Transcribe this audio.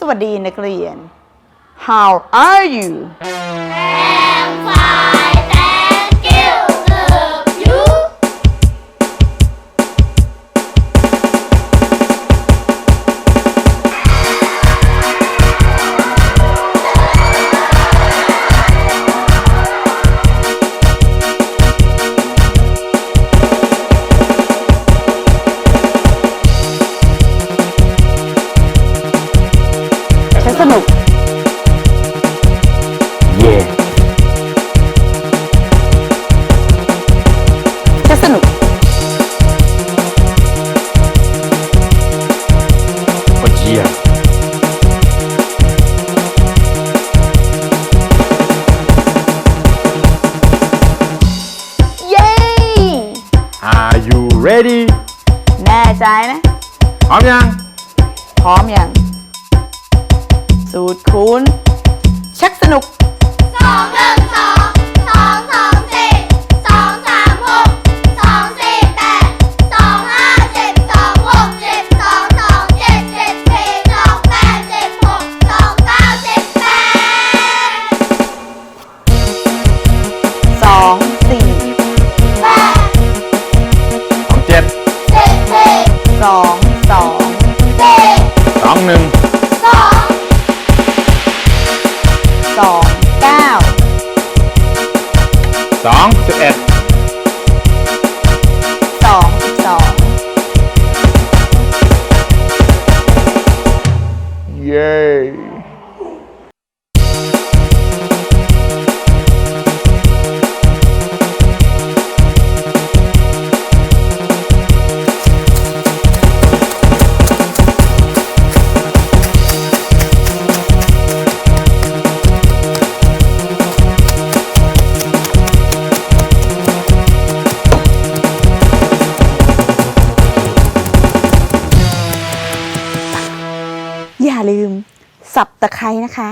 สวัสดีนักเรียน How are you สนุก เย่ ฉันสนุก โอเจีย เย้ Are you ready แน่ใจนะ พร้อมยัง พร้อมยัง สูตรคูณชักสนุก สองหนึ่งสองสองสองสี่สองสามหกสองสี่แปดสองห้าเจ็ดสองหกเจ็ดสองสองเจ็ดเจ็ดสี่สองแปดเจ็ดหกสองเก้าเจ็ดแปด สองสี่แปดสองเจ็ดเจ็ดสี่สองสอง สี่สองหนึ่งสอง สองสิบเอ็ดสองสิบสองเย้ มสับตะไคร้นะคะ